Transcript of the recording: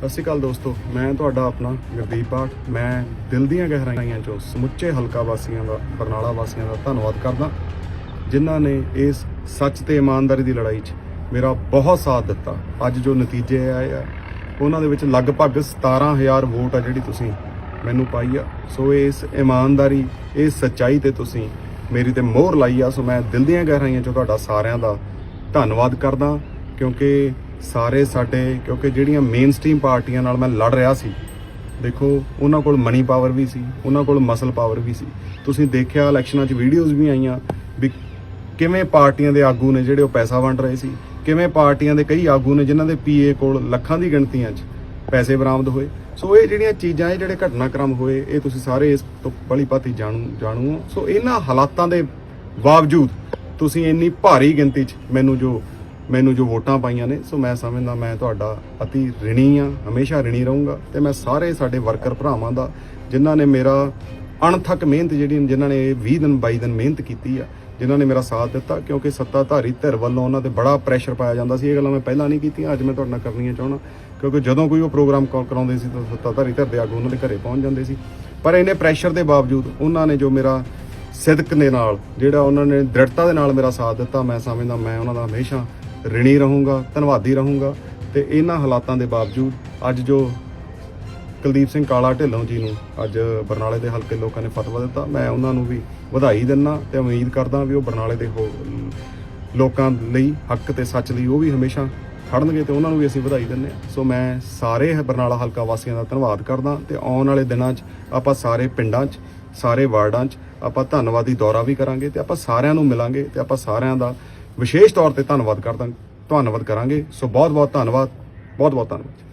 ਸਤਿ ਸ਼੍ਰੀ ਅਕਾਲ ਦੋਸਤੋ, ਮੈਂ ਤੁਹਾਡਾ ਆਪਣਾ ਗੁਰਦੀਪ ਪਾਠ। ਮੈਂ ਦਿਲ ਦੀਆਂ ਗਹਿਰਾਈਆਂ ਚੋਂ ਸਮੁੱਚੇ ਹਲਕਾ ਵਾਸੀਆਂ ਦਾ, ਬਰਨਾਲਾ ਵਾਸੀਆਂ ਦਾ ਧੰਨਵਾਦ ਕਰਦਾ। ਜਿਨ੍ਹਾਂ ਨੇ ਇਸ ਸੱਚ ਤੇ ਇਮਾਨਦਾਰੀ ਦੀ ਲੜਾਈ 'ਚ ਮੇਰਾ ਬਹੁਤ ਸਾਥ ਦਿੱਤਾ। ਅੱਜ ਜੋ ਨਤੀਜੇ ਆਏ ਆ, ਉਹਨਾਂ ਦੇ ਵਿੱਚ ਲਗਭਗ 17000 ਵੋਟ ਆ ਜਿਹੜੀ ਤੁਸੀਂ ਮੈਨੂੰ ਪਾਈ ਆ। ਸੋ ਇਸ ਇਮਾਨਦਾਰੀ, ਇਸ ਸੱਚਾਈ ਤੇ ਤੁਸੀਂ ਮੇਰੀ ਤੇ ਮੋਹਰ ਲਾਈ ਆ। ਸੋ ਮੈਂ ਦਿਲ ਦੀਆਂ ਗਹਿਰਾਈਆਂ ਚੋਂ ਤੁਹਾਡਾ ਸਾਰਿਆਂ ਦਾ ਧੰਨਵਾਦ ਕਰਦਾ, ਕਿਉਂਕਿ ਸਾਰੇ ਸਾਡੇ, ਕਿਉਂਕਿ ਜਿਹੜੀਆਂ ਮੇਨ ਸਟ੍ਰੀਮ ਪਾਰਟੀਆਂ ਨਾਲ ਮੈਂ ਲੜ ਰਿਹਾ ਸੀ, ਦੇਖੋ, ਉਹਨਾਂ ਕੋਲ ਮਨੀ ਪਾਵਰ ਵੀ ਸੀ, ਉਹਨਾਂ ਕੋਲ ਮਸਲ ਪਾਵਰ ਵੀ ਸੀ। ਤੁਸੀਂ ਦੇਖਿਆ ਇਲੈਕਸ਼ਨਾਂ 'ਚ ਵੀਡੀਓਜ਼ ਵੀ ਆਈਆਂ ਵੀ ਕਿਵੇਂ ਪਾਰਟੀਆਂ ਦੇ ਆਗੂ ਨੇ ਜਿਹੜੇ ਉਹ ਪੈਸਾ ਵੰਡ ਰਹੇ ਸੀ, ਕਿਵੇਂ ਪਾਰਟੀਆਂ ਦੇ ਕਈ ਆਗੂ ਨੇ ਜਿਨ੍ਹਾਂ ਦੇ ਪੀਏ ਕੋਲ ਲੱਖਾਂ ਦੀ ਗਿਣਤੀਆਂ 'ਚ ਪੈਸੇ ਬਰਾਮਦ ਹੋਏ। ਸੋ ਇਹ ਜਿਹੜੀਆਂ ਚੀਜ਼ਾਂ, ਇਹ ਜਿਹੜੇ ਘਟਨਾਕ੍ਰਮ ਹੋਏ, ਇਹ ਤੁਸੀਂ ਸਾਰੇ ਇਸ ਤੋਂ ਬੜੀ ਭਾਤੀ ਜਾਣੂ ਜਾਣੂ ਹੋ ਸੋ ਇਹਨਾਂ ਹਾਲਾਤਾਂ ਦੇ ਬਾਵਜੂਦ ਤੁਸੀਂ ਇੰਨੀ ਭਾਰੀ ਗਿਣਤੀ 'ਚ ਮੈਨੂੰ ਜੋ ਮੈਨੂੰ ਜੋ ਵੋਟਾਂ ਪਾਈਆਂ ਨੇ, ਸੋ ਮੈਂ ਸਮਝਦਾ ਮੈਂ ਤੁਹਾਡਾ ਅਤੀ ਰਿਣੀ ਆ, ਹਮੇਸ਼ਾ ਰਿਣੀ ਰਹੂੰਗਾ ਤੇ ਮੈਂ ਸਾਰੇ ਸਾਡੇ ਵਰਕਰ ਭਰਾਵਾਂ ਦਾ, ਜਿਨ੍ਹਾਂ ਨੇ ਮੇਰਾ ਅਣਥੱਕ ਮਿਹਨਤ ਜਿਹੜੀ, ਜਿਨ੍ਹਾਂ ਨੇ ਇਹ 20 ਦਿਨ 22 ਦਿਨ ਮਿਹਨਤ ਕੀਤੀ ਆ, ਜਿਨ੍ਹਾਂ ਨੇ ਮੇਰਾ ਸਾਥ ਦਿੱਤਾ, ਕਿਉਂਕਿ ਸੱਤਾਧਾਰੀ ਧਿਰ ਵੱਲੋਂ ਉਹਨਾਂ ਤੇ ਬੜਾ ਪ੍ਰੈਸ਼ਰ ਪਾਇਆ ਜਾਂਦਾ ਸੀ, ਇਹ ਗੱਲਾਂ ਮੈਂ ਪਹਿਲਾਂ ਨਹੀਂ ਕੀਤੀਆਂ, ਅੱਜ ਮੈਂ ਤੁਹਾਡੇ ਨਾਲ ਕਰਨੀਆਂ ਚਾਹਣਾ ਕਿਉਂਕਿ ਜਦੋਂ ਕੋਈ ਉਹ ਪ੍ਰੋਗਰਾਮ ਕਾ- ਕਰਾਉਂਦੇ ਸੀ, ਤਾਂ ਸੱਤਾਧਾਰੀ ਧਿਰ ਦੇ ਆਗੂ ਉਹਨਾਂ ਦੇ ਘਰੇ ਪਹੁੰਚ ਜਾਂਦੇ ਸੀ, ਪਰ ਇਹਨੇ ਪ੍ਰੈਸ਼ਰ ਦੇ ਬਾਵਜੂਦ ਉਹਨਾਂ ਨੇ ਜੋ ਮੇਰਾ ਸਿਦਕ ਦੇ ਨਾਲ, ਜਿਹੜਾ ਉਹਨਾਂ ਨੇ ਦ੍ਰਿੜਤਾ ਦੇ ਨਾਲ ਮੇਰਾ ਸਾਥ ਦਿੱਤਾ, ਮੈਂ ਸਮਝਦਾ ਮੈਂ ਉਹਨਾਂ ਦਾ ਹਮੇਸ਼ਾ ਰਿਣੀ ਰਹੂੰਗਾ, ਧੰਨਵਾਦੀ ਰਹੂੰਗਾ ਤੇ ਇਹਨਾਂ ਹਾਲਾਤਾਂ ਦੇ ਬਾਵਜੂਦ ਅੱਜ ਜੋ ਕੁਲਦੀਪ ਸਿੰਘ ਕਾਲਾ ਢਿੱਲੋਂ ਜੀ ਨੂੰ ਅੱਜ ਬਰਨਾਲੇ ਦੇ ਹਲਕੇ ਲੋਕਾਂ ਨੇ ਫਤਵਾ ਦਿੱਤਾ, ਮੈਂ ਉਹਨਾਂ ਨੂੰ ਵੀ ਵਧਾਈ ਦਿੰਦਾ ਤੇ ਉਮੀਦ ਕਰਦਾ ਵੀ ਉਹ ਬਰਨਾਲੇ ਦੇ ਹੋ- ਲੋਕਾਂ ਲਈ ਹੱਕ ਤੇ ਸੱਚ ਲਈ ਉਹ ਵੀ ਹਮੇਸ਼ਾ ਖੜਨਗੇ ਤੇ ਉਹਨਾਂ ਨੂੰ ਵੀ ਅਸੀਂ ਵਧਾਈ ਦਿੰਦੇ ਹਾਂ ਸੋ ਮੈਂ ਸਾਰੇ ਬਰਨਾਲਾ ਹਲਕਾ ਵਾਸੀਆਂ ਦਾ ਧੰਨਵਾਦ ਕਰਦਾ ਤੇ ਆਉਣ ਵਾਲੇ ਦਿਨਾਂ 'ਚ ਆਪਾਂ ਸਾਰੇ ਪਿੰਡਾਂ 'ਚ, ਸਾਰੇ ਵਾਰਡਾਂ 'ਚ ਆਪਾਂ ਧੰਨਵਾਦੀ ਦੌਰਾ ਵੀ ਕਰਾਂਗੇ ਤੇ ਆਪਾਂ ਸਾਰਿਆਂ ਨੂੰ ਮਿਲਾਂਗੇ ਤੇ ਆਪਾਂ ਸਾਰਿਆਂ ਦਾ ਵਿਸ਼ੇਸ਼ ਤੌਰ ਤੇ ਧੰਨਵਾਦ ਕਰਦਾ ਧੰਨਵਾਦ ਕਰਾਂਗੇ। ਸੋ ਬਹੁਤ ਬਹੁਤ ਧੰਨਵਾਦ। ਬਹੁਤ ਬਹੁਤ ਧੰਨਵਾਦ